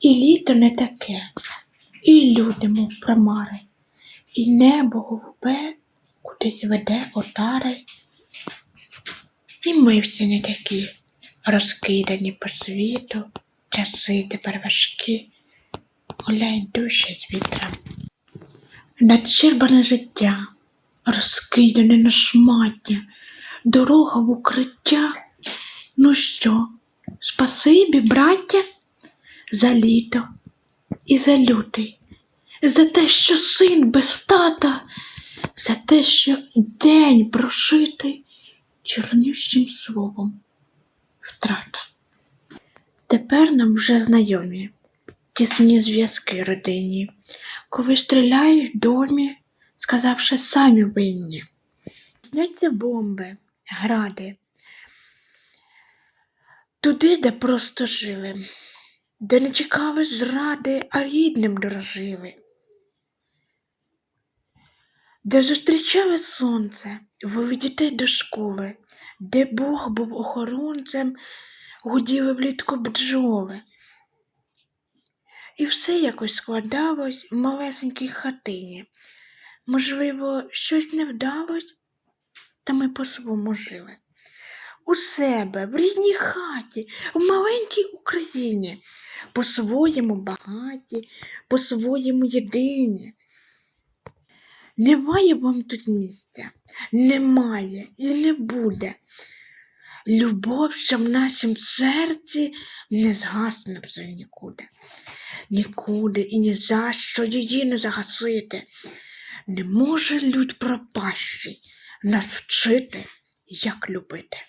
І літо не таке, і люди, мов примари, і небо голубе кудись веде отари. І ми всі не такі, розкидані по світу, часи тепер важкі, гуляй душі з вітром. Надщербане життя, розкидане на шмаття, дорога в укриття. Ну що, спасибі, браття, за літо і за лютий, за те, що син без тата, за те, що день прошитий чорнющим словом втрата. Тепер нам вже знайомі тісні зв'язки родинні, коли стріляють в домі, сказавши самі винні. Сняться бомби, гради, туди, де просто жили, де не чекали зради, а рідним дорожили, де зустрічали сонце, вели дітей до школи, де Бог був охоронцем, гуділи влітку бджоли. І все якось складалось в малесенькій хатині. Можливо, щось не вдалось, та ми по-своєму жили. У себе, в рідній хаті, в маленькій Україні, по-своєму багаті, по-своєму єдині. Немає вам тут місця, немає і не буде. Любов, що в нашім серці не згасне вже нікуди. Нікуди і ні за що її не загасити. Не може люд пропащий нас вчити, як любити.